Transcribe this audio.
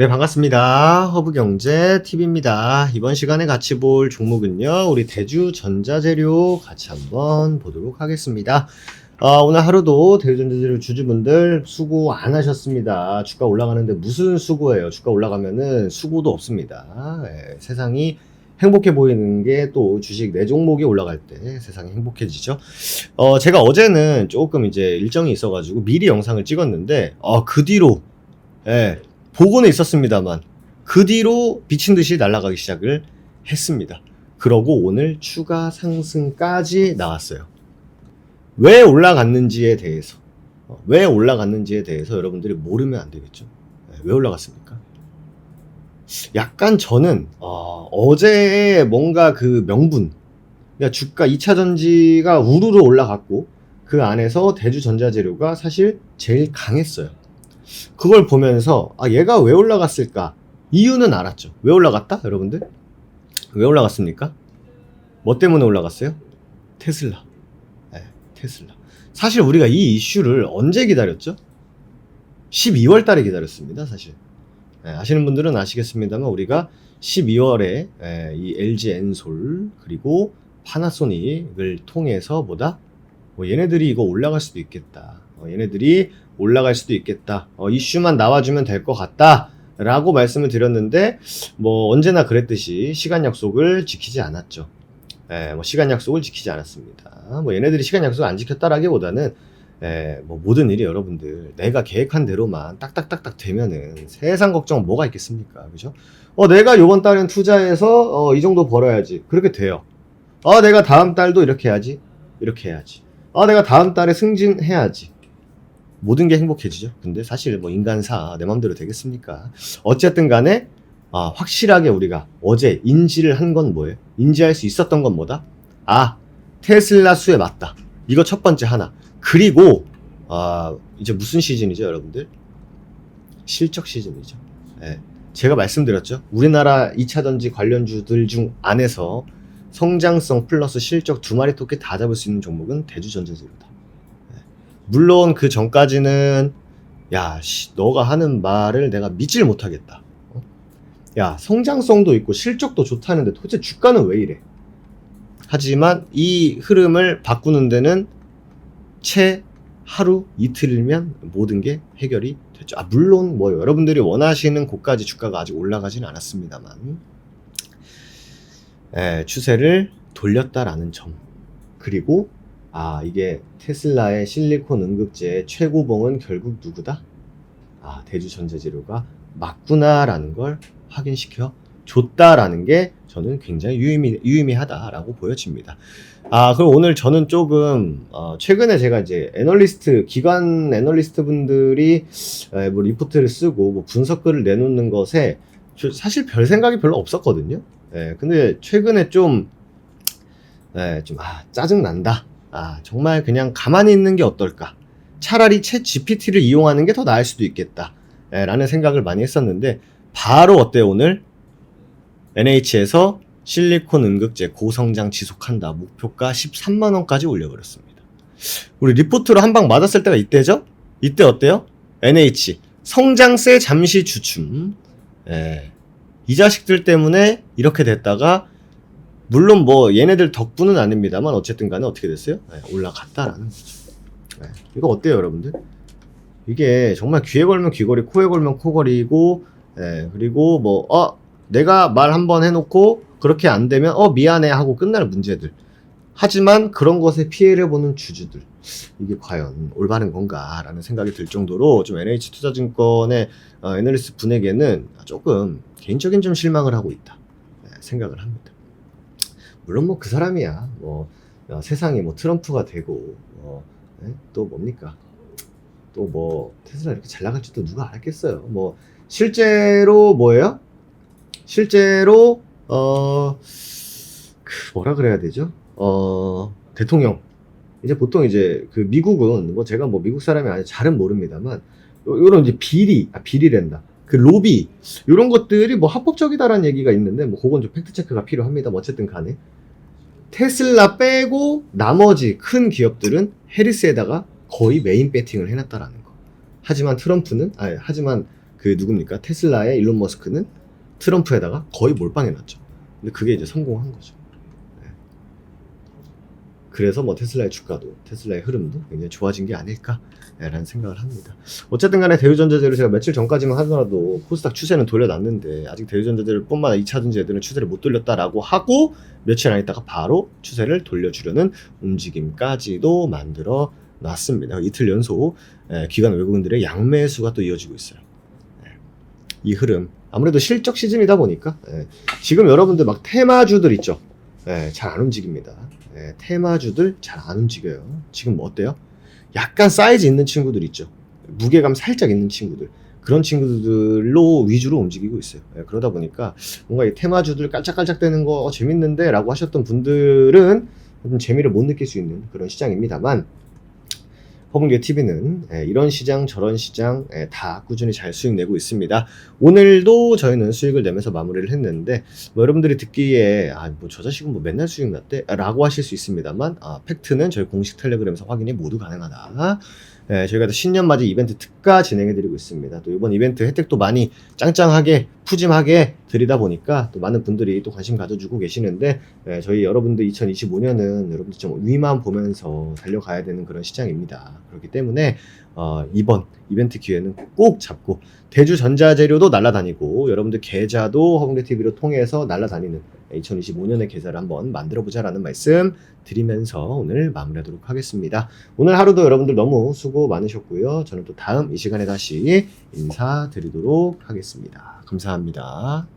네, 반갑습니다. 허브경제 TV입니다. 이번 시간에 같이 볼 종목은요, 우리 대주 전자재료 같이 한번 보도록 하겠습니다. 아, 오늘 하루도 대주전자재료 주주분들 수고 안 하셨습니다. 주가 올라가는데 무슨 수고예요? 주가 올라가면은 수고도 없습니다. 예, 세상이 행복해 보이는 게 또 주식 내 종목이 올라갈 때 세상이 행복해지죠. 어, 제가 어제는 조금 이제 일정이 있어가지고 미리 영상을 찍었는데, 어, 그 뒤로, 예, 보고는 있었습니다만 그 뒤로 미친 듯이 날아가기 시작을 했습니다. 그러고 오늘 추가 상승까지 나왔어요. 왜 올라갔는지에 대해서 어, 왜 올라갔는지에 대해서 여러분들이 모르면 안 되겠죠. 네, 왜 올라갔습니까? 약간 저는 어, 제 뭔가 그 명분 그러니까 주가 2차 전지가 우르르 올라갔고 그 안에서 대주전자재료가 사실 제일 강했어요. 그걸 보면서 아 얘가 왜 올라갔을까? 이유는 알았죠. 왜 올라갔다 여러분들? 왜 올라갔습니까? 뭐 때문에 올라갔어요? 테슬라. 네, 테슬라. 사실 우리가 이 이슈를 언제 기다렸죠? 12월 달에 기다렸습니다 사실. 네, 아시는 분들은 아시겠습니다만 우리가 12월에 예, 이 LG 엔솔 그리고 파나소닉을 통해서 뭐다 뭐 얘네들이 이거 올라갈 수도 있겠다. 어, 얘네들이 올라갈 수도 있겠다. 어, 이슈만 나와주면 될 것 같다. 라고 말씀을 드렸는데, 뭐, 언제나 그랬듯이 시간 약속을 지키지 않았죠. 예, 뭐, 시간 약속을 지키지 않았습니다. 뭐, 얘네들이 시간 약속을 안 지켰다라기보다는, 예, 뭐, 모든 일이 여러분들, 내가 계획한 대로만 딱딱딱딱 되면은 세상 걱정 뭐가 있겠습니까? 그죠? 어, 내가 요번 달엔 투자해서, 어, 이 정도 벌어야지. 그렇게 돼요. 어, 내가 다음 달도 이렇게 해야지. 이렇게 해야지. 아, 내가 다음 달에 승진해야지. 모든 게 행복해지죠. 근데 사실 뭐 인간사 내 마음대로 되겠습니까? 어쨌든 간에 아, 확실하게 우리가 어제 인지를 한 건 뭐예요? 인지할 수 있었던 건 뭐다? 아, 테슬라 수에 맞다. 이거 첫 번째 하나. 그리고 아, 이제 무슨 시즌이죠, 여러분들? 실적 시즌이죠. 예. 제가 말씀드렸죠. 우리나라 2차 전지 관련주들 중 안에서 성장성 플러스 실적 두 마리 토끼 다 잡을 수 있는 종목은 대주전자재료다. 물론 그 전까지는 야, 씨, 너가 하는 말을 내가 믿질 못하겠다. 어? 야, 성장성도 있고 실적도 좋다는데 도대체 주가는 왜 이래? 하지만 이 흐름을 바꾸는 데는 채 하루 이틀이면 모든 게 해결이 됐죠. 아, 물론 뭐 여러분들이 원하시는 곳까지 주가가 아직 올라가진 않았습니다만 에, 추세를 돌렸다라는 점 그리고 아, 이게 테슬라의 실리콘 응급제의 최고봉은 결국 누구다? 아, 대주전자재료가 맞구나라는 걸 확인시켜 줬다라는 게 저는 굉장히 유의미, 유의미하다라고 보여집니다. 아, 그럼 오늘 저는 조금, 어, 최근에 제가 이제 애널리스트, 기관 애널리스트 분들이 에, 뭐 리포트를 쓰고 뭐 분석글을 내놓는 것에 사실 별 생각이 별로 없었거든요. 예, 근데 최근에 좀, 예, 좀, 아, 짜증난다. 아, 정말 그냥 가만히 있는 게 어떨까? 차라리 챗 GPT를 이용하는 게 더 나을 수도 있겠다. 예, 라는 생각을 많이 했었는데, 바로 어때요, 오늘? NH에서 실리콘 응급제 고성장 지속한다. 목표가 13만원까지 올려버렸습니다. 우리 리포트로 한 방 맞았을 때가 이때죠? 이때 어때요? NH. 성장세 잠시 주춤. 예. 이 자식들 때문에 이렇게 됐다가 물론 뭐 얘네들 덕분은 아닙니다만 어쨌든 간에 어떻게 됐어요? 네, 올라갔다라는 거죠. 네, 이거 어때요 여러분들? 이게 정말 귀에 걸면 귀걸이 코에 걸면 코걸이고 네, 그리고 뭐 어, 내가 말 한번 해놓고 그렇게 안 되면 어 미안해 하고 끝날 문제들 하지만 그런 것에 피해를 보는 주주들 이게 과연 올바른 건가라는 생각이 들 정도로 좀 NH투자증권의 어, 애널리스트 분에게는 조금 개인적인 좀 실망을 하고 있다 네, 생각을 합니다. 물론 뭐 그 사람이야. 뭐 어, 세상이 뭐 트럼프가 되고 어, 네? 또 뭡니까? 또 뭐 테슬라 이렇게 잘 나갈 줄도 누가 알았겠어요. 뭐 실제로 뭐예요? 실제로 어 그 뭐라 그래야 되죠? 어 대통령 이제 보통 이제 그 미국은 뭐 제가 뭐 미국 사람이 아니 잘은 모릅니다만 요런 이제 비리 아 비리랜다 그 로비 이런 것들이 뭐 합법적이다라는 얘기가 있는데 뭐 그건 좀 팩트 체크가 필요합니다. 뭐 어쨌든 간에 테슬라 빼고 나머지 큰 기업들은 해리스에다가 거의 메인 배팅을 해놨다라는 거. 하지만 트럼프는 아 하지만 그 누굽니까? 테슬라의 일론 머스크는 트럼프에다가 거의 몰빵해 놨죠. 근데 그게 이제 성공한 거죠. 네. 그래서 뭐 테슬라의 주가도 테슬라의 흐름도 굉장히 좋아진 게 아닐까라는 생각을 합니다. 어쨌든 간에 대우전자재를 제가 며칠 전까지만 하더라도 코스닥 추세는 돌려놨는데 아직 대우전자재를 뿐만 아니라 2차전지 애들은 추세를 못 돌렸다라고 하고 며칠 안 있다가 바로 추세를 돌려주려는 움직임까지도 만들어 놨습니다. 이틀 연속 예, 기관 외국인들의 양매수가 또 이어지고 있어요. 예, 이 흐름 아무래도 실적 시즌이다 보니까 예, 지금 여러분들 막 테마주들 있죠. 예, 잘 안 움직입니다. 예, 테마주들 잘 안 움직여요. 지금 뭐 어때요? 약간 사이즈 있는 친구들 있죠. 무게감 살짝 있는 친구들. 그런 친구들로 위주로 움직이고 있어요. 예, 그러다 보니까 뭔가 이 테마주들 깔짝깔짝대는 거 어, 재밌는데 라고 하셨던 분들은 좀 재미를 못 느낄 수 있는 그런 시장입니다만 허블리의 TV는 예, 이런 시장 저런 시장 예, 다 꾸준히 잘 수익 내고 있습니다. 오늘도 저희는 수익을 내면서 마무리를 했는데 뭐 여러분들이 듣기에 아 뭐 저 자식은 뭐 맨날 수익 났대 라고 하실 수 있습니다만 아, 팩트는 저희 공식 텔레그램에서 확인이 모두 가능하다. 예, 저희가 또 신년 맞이 이벤트 특가 진행해드리고 있습니다. 또 이번 이벤트 혜택도 많이 짱짱하게 푸짐하게 드리다 보니까 또 많은 분들이 또 관심 가져주고 계시는데 예, 저희 여러분들 2025년은 여러분들 좀 위만 보면서 달려가야 되는 그런 시장입니다. 그렇기 때문에 어, 이번 이벤트 기회는 꼭 잡고 대주 전자재료도 날라다니고 여러분들 계좌도 허공대 TV로 통해서 날라다니는 2025년의 계좌를 한번 만들어 보자라는 말씀 드리면서 오늘 마무리하도록 하겠습니다. 오늘 하루도 여러분들 너무 수고 많으셨고요. 저는 또 다음 이 시간에 다시 인사드리도록 하겠습니다. 감사합니다.